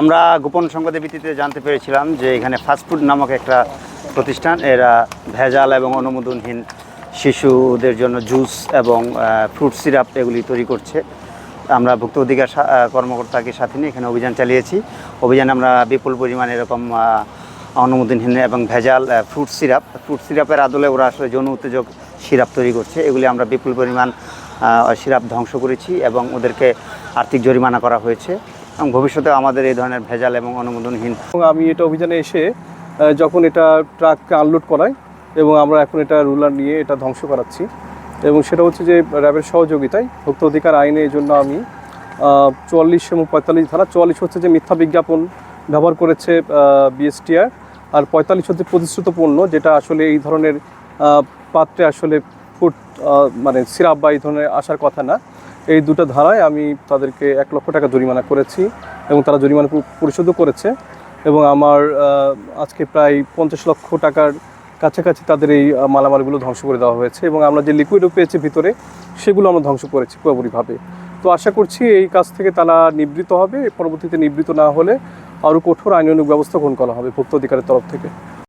আমরা গোপন সংবাদের ভিত্তিতে জানতে পেরেছিলাম যে এখানে ফাস্টফুড নামক একটা প্রতিষ্ঠান, এরা ভেজাল এবং অনুমোদনহীন শিশুদের জন্য জুস এবং ফ্রুট সিরাপ এগুলি তৈরি করছে। আমরা ভুক্ত অধিকার কর্মকর্তাকে সাথে নিয়ে এখানে অভিযান চালিয়েছি। অভিযানে আমরা বিপুল পরিমাণে এরকম অনুমোদনহীন এবং ভেজাল ফ্রুট সিরাপ ফ্রুট সিরাপের আদলে ওরা আসলে যৌন উত্তেজক সিরাপ তৈরি করছে। এগুলি আমরা বিপুল পরিমাণ সিরাপ ধ্বংস করেছি এবং ওদেরকে আর্থিক জরিমানা করা হয়েছে। এবং ভবিষ্যতে আমাদের এই ধরনের ভেজাল এবং অনুমোদনহীন এবং আমি এটা অভিযানে এসে যখন এটা ট্রাককে আনলোড করাই এবং আমরা এখন এটা রুলার নিয়ে এটা ধ্বংস করাচ্ছি এবং সেটা হচ্ছে যে র্যাবের সহযোগিতায় ভোক্তা অধিকার আইনে এই জন্য আমি চুয়াল্লিশ এবং পঁয়তাল্লিশ ধারা চুয়াল্লিশ হচ্ছে যে মিথ্যা বিজ্ঞাপন ব্যবহার করেছে বিএসটিআর আর পঁয়তাল্লিশ হচ্ছে প্রতিশ্রুত পণ্য যেটা আসলে এই ধরনের পাত্রে আসলে ফুড মানে সিরাপ বা এই ধরনের আসার কথা না। এই দুটো ধারায় আমি তাদেরকে এক লক্ষ টাকা জরিমানা করেছি এবং তারা জরিমানা পরিশোধও করেছে এবং আমার আজকে প্রায় পঞ্চাশ লক্ষ টাকার কাছাকাছি তাদের এই মালামালগুলো ধ্বংস করে দেওয়া হয়েছে এবং আমরা যে লিকুইডও পেয়েছি ভিতরে, সেগুলো আমরা ধ্বংস করেছি পুরোপুরিভাবে। তো আশা করছি এই কাজ থেকে তারা নিবৃত হবে, পরবর্তীতে নিবৃত না হলে আরও কঠোর আইনানুগ ব্যবস্থা গ্রহণ করা হবে ভোক্তা অধিকারের তরফ থেকে।